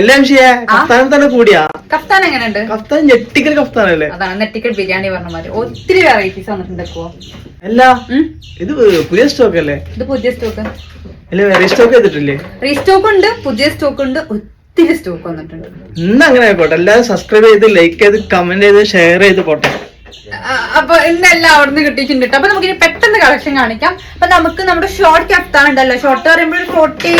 എല്ലാം ചെയ്യാ കഫ്താനം തന്നെ കൂടിയാ കഫ്താൻ എങ്ങനെയുണ്ട്? കഫ്താൻ ഞെട്ടിക്കൽ കഫ്താനല്ലേ? അതാണ് നെറ്റിക്കൽ ബിരിയാണി പറഞ്ഞ മാതിരി ഒത്തിരി വെറൈറ്റീസ് വന്നിട്ടുണ്ട് അല്ല ഇത് പുതിയ സ്റ്റോക്ക് അല്ലേ? ഇത് പുതിയ സ്റ്റോക്ക് അല്ല സ്റ്റോക്ക് ചെയ്തിട്ടില്ലേ? റീസ്റ്റോക്ക് ഉണ്ട് പുതിയ സ്റ്റോക്ക് ഉണ്ട് ഒത്തിരി സ്റ്റോക്ക് വന്നിട്ടുണ്ട്. ഇന്ന് അങ്ങനെ ആയിക്കോട്ടെ. എല്ലാവരും സബ്സ്ക്രൈബ് ചെയ്ത് ലൈക്ക് ചെയ്ത് കമന്റ് ചെയ്ത് ഷെയർ ചെയ്ത് പോട്ടെ. അപ്പൊ ഇന്നെല്ലാം അവിടുന്ന് കിട്ടിയിട്ടുണ്ട് ട്ടോ. അപ്പൊ നമുക്ക് പെട്ടെന്ന് കളക്ഷൻ കാണിക്കാം. അപ്പൊ നമുക്ക് നമ്മുടെ ഷോർട്ട് കഫ്താൻ ഉണ്ടല്ലോ ഷോർട്ട് പറയുമ്പോൾ ഫോർട്ടി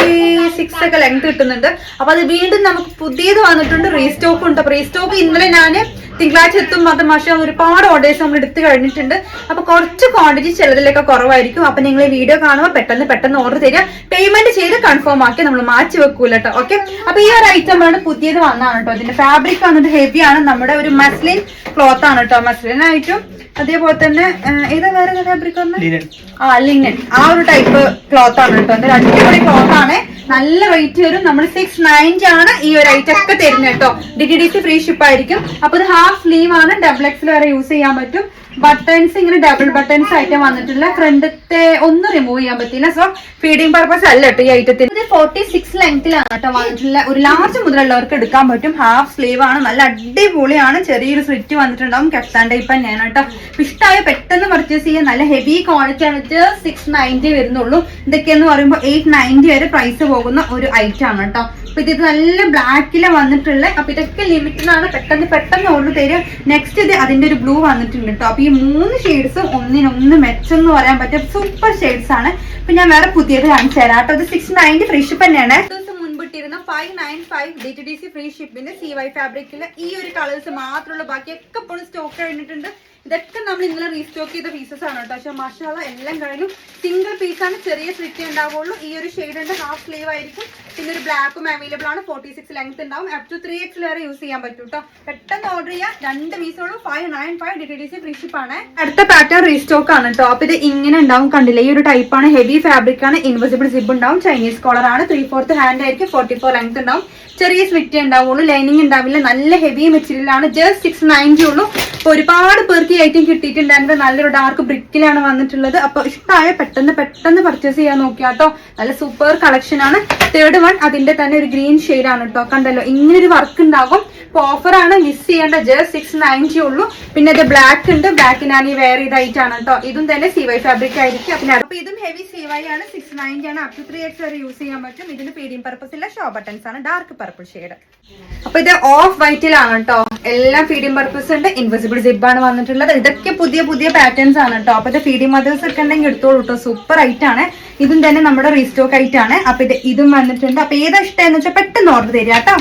സിക്സ് ഒക്കെ ലെങ്ത് കിട്ടുന്നുണ്ട്. അപ്പൊ അത് വീണ്ടും നമുക്ക് പുതിയത് വന്നിട്ടുണ്ട്. റീസ്റ്റോക്ക് ഉണ്ട്. അപ്പൊ റീസ്റ്റോക്ക് ഇന്നലെ ഞാൻ തിങ്കളാഴ്ച എത്തും മാത്രം പക്ഷേ ഒരുപാട് ഓർഡേഴ്സ് നമ്മൾ എടുത്തു കഴിഞ്ഞിട്ടുണ്ട്. അപ്പൊ കുറച്ച് ക്വാണ്ടിറ്റി ചിലതിലൊക്കെ കുറവായിരിക്കും. അപ്പൊ നിങ്ങൾ ഈ വീഡിയോ കാണുമ്പോൾ പെട്ടെന്ന് പെട്ടെന്ന് ഓർഡർ തരിക. പേയ്മെന്റ് ചെയ്ത് കൺഫേം ആക്കി നമ്മൾ മാറ്റി വെക്കൂല കേട്ടോ ഓക്കെ അപ്പൊ ഈ ഒരു ഐറ്റം ആണ് പുതിയത് വന്നതാണ് കേട്ടോ ഇതിന്റെ ഫാബ്രിക് വന്നിട്ട് ഹെവി ആണ്. നമ്മുടെ ഒരു മസ്ലിൻ ക്ലോത്ത് ആണ് കേട്ടോ മസ്ലിൻ ആയിട്ടും അതേപോലെ തന്നെ ഏതാ വേറെ ഫാബ്രിക് ആ ലിനൻ ആ ഒരു ടൈപ്പ് ക്ലോത്ത് ആണ് കേട്ടോ അടിപൊളി ക്ലോത്ത് ആണ്. നല്ല റേറ്റ് വരും. നമ്മൾ സിക്സ് നയന്റി ആണ് ഈ ഒരു ഐറ്റം ഒക്കെ തരുന്നത് കേട്ടോ. D T D C free ship ആയിരിക്കും. അപ്പൊ ഇത് ഹാഫ് സ്ലീവ് ആണ്. ഡബിൾ എക്സിൽ വരെ യൂസ് ചെയ്യാൻ പറ്റും. ബട്ടൺസ് ഇങ്ങനെ ഡബിൾ ബട്ടൺസ് ആയിട്ട് വന്നിട്ടില്ല ഫ്രണ്ടത്തെ ഒന്നും റിമൂവ് ചെയ്യാൻ പറ്റില്ല സോ ഫീഡിംഗ് പർപ്പസ് അല്ല കേട്ടോ ഈ ഐറ്റത്തിൽ ഇത് ഫോർട്ടി സിക്സ് ലെങ്ത്തിലാണ് കേട്ടോ വന്നിട്ടുള്ള. ഒരു ലാർജ് മുതലുള്ളവർക്ക് എടുക്കാൻ പറ്റും. ഹാഫ് സ്ലീവ് ആണ്. നല്ല അടിപൊളിയാണ്. ചെറിയൊരു സ്ലിറ്റ് വന്നിട്ടുണ്ടാവും. കെഫ്താൻ ടൈപ്പ് തന്നെയാണ് കേട്ടോ ഇഷ്ടമായ പെട്ടെന്ന് പർച്ചേസ് ചെയ്യാൻ നല്ല ഹെവി ക്വാളിറ്റി ആണ്. സിക്സ് നയന്റി വരുന്നുള്ളൂ. ഇതൊക്കെയെന്ന് പറയുമ്പോൾ എയ്റ്റ് നയന്റി വരെ പ്രൈസ് പോകുന്ന ഒരു ഐറ്റം ആണ് കേട്ടോ അപ്പൊ ഇത് നല്ല ബ്ലാക്കിൽ വന്നിട്ടുള്ള. അപ്പൊ ഇതൊക്കെ ആണ് പെട്ടെന്ന് പെട്ടെന്ന് ഓർഡർ തരിക. നെക്സ്റ്റ് ഇത് അതിന്റെ ഒരു ബ്ലൂ വന്നിട്ടുണ്ട് കേട്ടോ അപ്പൊ ഈ മൂന്ന് ഷെയ്ഡ്സും ഒന്നിനൊന്ന് മെച്ചെന്ന് പറയാൻ പറ്റും സൂപ്പർ ഷെയ്ഡ്സ് ആണ്. ഇപ്പൊ ഞാൻ വേറെ പുതിയത് കാണിച്ചു തരാം കേട്ടോ. ഇത് സിക്സ് നയന്റി ഫ്രീ ഷിപ്പ് തന്നെയാണ്. മുൻപിട്ടിരുന്ന five nine five D T D C free ഷിപ്പിന്റെ C Y ഫാബ്രിക്കിൽ ഈ ഒരു കളേഴ്സ് മാത്രമുള്ള ബാക്കിയൊക്കെ ഇപ്പോഴും സ്റ്റോക്ക് കഴിഞ്ഞിട്ടുണ്ട് ഇതൊക്കെ നമ്മൾ ഇന്നലെ റീസ്റ്റോക്ക് ചെയ്ത പീസസ് ആണ് കേട്ടോ. പക്ഷെ മഷാല എല്ലാം കഴിഞ്ഞു. സിംഗിൾ പീസാണ് ചെറിയ സ്ലിറ്റ് ഉണ്ടാവുള്ളൂ. ഈ ഒരു ഷെയ്ഡിന്റെ ഹാഫ് സ്ലീവ് ആയിരിക്കും. പിന്നെ ഒരു ബ്ലാക്കും അവൈലബിൾ ആണ്. ഫോർട്ടി സിക്സ് ലെങ്ത് ഉണ്ടാവും. അപ് ടു ത്രീ എക്സ് വരെ യൂസ് ചെയ്യാൻ പറ്റും കേട്ടോ. പെട്ടെന്ന് ഓർഡർ ചെയ്യാം. രണ്ട് പീസുള്ളൂ five nine five D T C ആണ്. അടുത്ത പാറ്റേൺ റീസ്റ്റോക്ക് ആണ് കേട്ടോ. അപ്പൊ ഇത് ഇങ്ങനെ ഉണ്ടാവും കണ്ടില്ല? ഈ ഒരു ടൈപ്പ് ആണ്. ഹെവി ഫാബ്രിക് ആണ്. ഇൻവിസിബിൾ സിബ് ഉണ്ടാവും. ചൈനീസ് കോളർ ആണ്. ത്രീ ഫോർത്ത് ഹാൻഡ് ആയിരിക്കും. ഫോർട്ടി ഫോർ ലെങ്ത് ഉണ്ടാവും. ചെറിയ സ്ലിറ്റ് ഉണ്ടാവുള്ളൂ. ലൈനിങ് ഉണ്ടാവില്ല. നല്ല ഹെവി മെറ്റീരിയൽ ആണ്. ജസ്റ്റ് സിക്സ് നയന്റി ഉള്ളൂ. അപ്പൊ ഒരുപാട് പേർക്ക് ഈ ഐറ്റം കിട്ടിയിട്ടുണ്ടായിരുന്നു നല്ലൊരു ഡാർക്ക് ബ്രിക്കിലാണ് വന്നിട്ടുള്ളത്. അപ്പൊ ഇഷ്ടമായ പെട്ടെന്ന് പെട്ടെന്ന് പർച്ചേസ് ചെയ്യാൻ നോക്കിയാട്ടോ നല്ല സൂപ്പർ കളക്ഷൻ ആണ്. തേർഡ് വൺ അതിന്റെ തന്നെ ഒരു ഗ്രീൻ ഷെയ്ഡ് ആണ് കേട്ടോ കണ്ടല്ലോ ഇങ്ങനെ ഒരു വർക്ക് ഉണ്ടാകും. ഓഫർ ആണ്. മിസ് ചെയ്യേണ്ട ജസ്റ്റ് സിക്സ് നയന്റി ഉള്ളൂ. പിന്നെ ഇത് ബ്ലാക്ക് ഉണ്ട്. ബ്ലാക്കിനാണ് ഈ വേറെ ഇതായിട്ടാണ് കേട്ടോ ഇതും തന്നെ സി വൈ ഫാബ്രിക് ആയിരിക്കും. പിന്നെ അപ്പൊ ഇതും ഹെവി സി വൈ ആണ്. സിക്സ് നയന്റി ആണ്. അപ് ത്രീ എക്സ് വരെ യൂസ് ചെയ്യാൻ പറ്റും. ഇതിന് പീഡിയം പർപ്പസ് ഇല്ല ഷോ ബട്ടൺസ് ആണ്. ഡാർക്ക് പർപ്പിൾ ഷെയ്ഡ് അപ്പൊ ഇത് ഓഫ് വൈറ്റിലാണ് കേട്ടോ എല്ലാം ഫീഡിംഗ് പർപ്പസ് ഉണ്ട്. ഇൻവിസിബിൾ സിബ് ആണ് വന്നിട്ടുള്ളത്. ഇതൊക്കെ പുതിയ പുതിയ പാറ്റേൺസ് ആണ് കേട്ടോ അപ്പൊ ഇത് ഫീഡിംഗ് മദേഴ്സ് ഒക്കെ ഉണ്ടെങ്കിൽ എടുത്തോളൂ കേട്ടോ സൂപ്പർ ഐറ്റ് ആണ്. ഇതും തന്നെ നമ്മുടെ റീസ്റ്റോക്ക് ആയിട്ടാണ് അപ്പൊ ഇത് ഇതും വന്നിട്ടുണ്ട്. അപ്പൊ ഏതാ ഇഷ്ടം എന്ന് വെച്ചാൽ പെട്ടെന്ന് ഓർഡർ തരിക കേട്ടോ